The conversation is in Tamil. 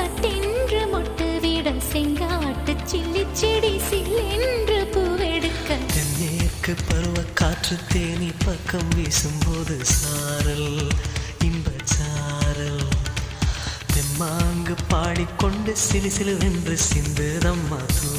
சட்டென்று மொட்டு வீடம் செங்காட்டு சில்லி செடி சில்லென்று பூவெடுக்க. தென்மேற்கு பருவ காற்று தேனி பக்கம் வீசும்போது சாரல் இன்ப சாரல். தெம்மாங்கு பாடிக்கொண்டு சிலு சிந்து சிந்துதம் மது